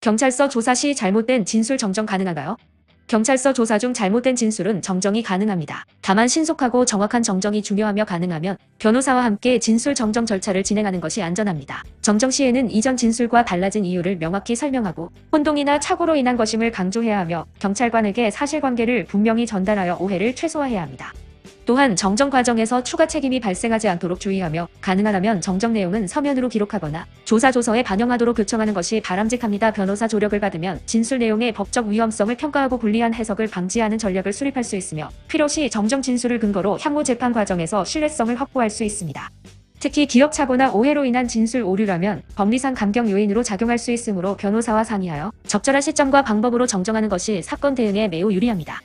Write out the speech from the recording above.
경찰서 조사 시 잘못된 진술 정정 가능한가요? 경찰서 조사 중 잘못된 진술은 정정이 가능합니다. 다만 신속하고 정확한 정정이 중요하며 가능하면 변호사와 함께 진술 정정 절차를 진행하는 것이 안전합니다. 정정 시에는 이전 진술과 달라진 이유를 명확히 설명하고 혼동이나 착오로 인한 것임을 강조해야 하며 경찰관에게 사실관계를 분명히 전달하여 오해를 최소화해야 합니다. 또한 정정 과정에서 추가 책임이 발생하지 않도록 주의하며 가능하다면 정정 내용은 서면으로 기록하거나 조사 조서에 반영하도록 요청하는 것이 바람직합니다. 변호사 조력을 받으면 진술 내용의 법적 위험성을 평가하고 불리한 해석을 방지하는 전략을 수립할 수 있으며 필요시 정정 진술을 근거로 향후 재판 과정에서 신뢰성을 확보할 수 있습니다. 특히 기억 착오나 오해로 인한 진술 오류라면 법리상 감경 요인으로 작용할 수 있으므로 변호사와 상의하여 적절한 시점과 방법으로 정정하는 것이 사건 대응에 매우 유리합니다.